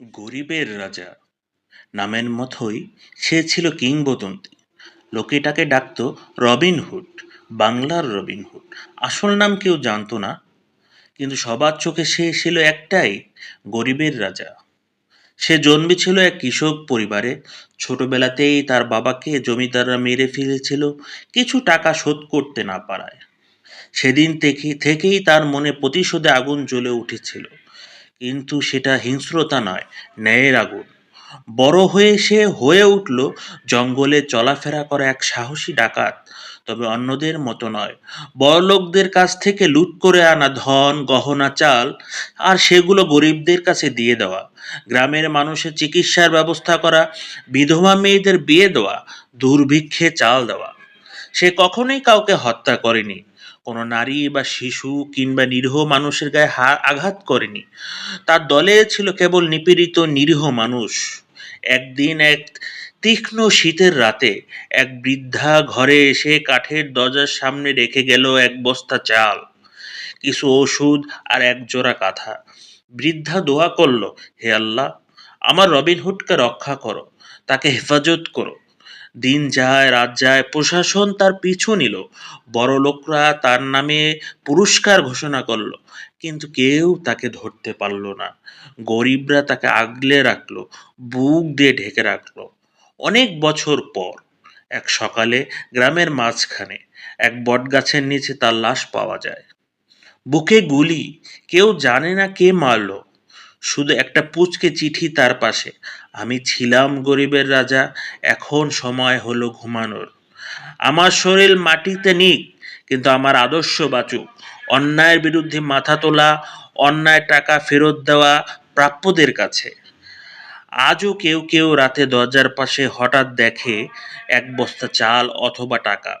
গরিবের রাজা। নামের মতোই সে ছিল কিংবদন্তি। লোকে তাকে ডাকত রবিনহুড বাংলার রবিনহুড আসল নাম কেউ জানতো না, কিন্তু সবার চোখে সে ছিল একটাই, গরিবের রাজা। সে জন্মেছিল এক কৃষক পরিবারে। ছোটবেলাতেই তার বাবাকে জমিদাররা মেরে ফেলেছিল, কিছু টাকা শোধ করতে না পারায়। সেদিন থেকে, থেকেই তার মনে প্রতিশোধে আগুন জ্বলে উঠেছিল। কিন্তু সেটা হিংস্রতা নয়, ন্যায়ের আগুন। বড় হয়ে সে হয়ে উঠল, জঙ্গলে চলাফেরা করা এক সাহসী ডাকাত। তবে অন্যদের মতো নয়। বড়লোকদের কাছ থেকে লুট করে আনা ধন, গহনা, চাল আর সেগুলো গরিবদের কাছে দিয়ে দেওয়া, গ্রামের মানুষের চিকিৎসার ব্যবস্থা করা, বিধবা মেয়েদের বিয়ে দেওয়া, দুর্ভিক্ষে চাল দেওয়া। সে কখনোই কাউকে হত্যা করেনি। কোনো নারী বা শিশু কিংবা নিরীহ মানুষের গায়ে হা আঘাত করেনি। তার দলে ছিল কেবল নিপীড়িত নিরীহ মানুষ। একদিন এক তীক্ষ্ণ শীতের রাতে এক বৃদ্ধা ঘরে এসে কাঠের দরজার সামনে রেখে গেল এক বস্তা চাল, কিছু ওষুধ আর এক জোড়া কাঁথা। বৃদ্ধা দোয়া করল, হে আল্লাহ, আমার রবিনহুডকে রক্ষা করো, তাকে হেফাজত করো। দিন যায়, রাত যায়, প্রশাসন তার পিছু নিল। বড় লোকরা তার নামে পুরস্কার ঘোষণা করল, কিন্তু কেউ তাকে ধরতে পারল না। গরিবরা তাকে আগলে রাখল, বুক দিয়ে ঢেকে রাখল। অনেক বছর পর, এক সকালে গ্রামের মাঝখানে এক বটগাছের নিচে তার লাশ পাওয়া যায়। বুকে গুলি, কেউ জানে না কে মারলো। শুধু একটা পুচকে চিঠি তার পাশে। আমি ছিলাম গরিবের রাজা, এখন সময় হলো ঘুমানোর। আমার শরীর মাটিতে নিক, কিন্তু আমার আদর্শ বাঁচুক। অন্যায়ের বিরুদ্ধে মাথা তোলা, অন্যায় টাকা ফেরত দেওয়া প্রাপ্যদের কাছে। আজও কেউ কেউ রাতে দরজার পাশে হঠাৎ দেখে এক বস্তা চাল অথবা টাকা।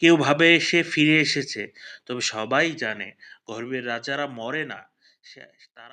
কেউ ভাবে সে ফিরে এসেছে, তবে সবাই জানে গর্বের রাজারা মরে না। তারা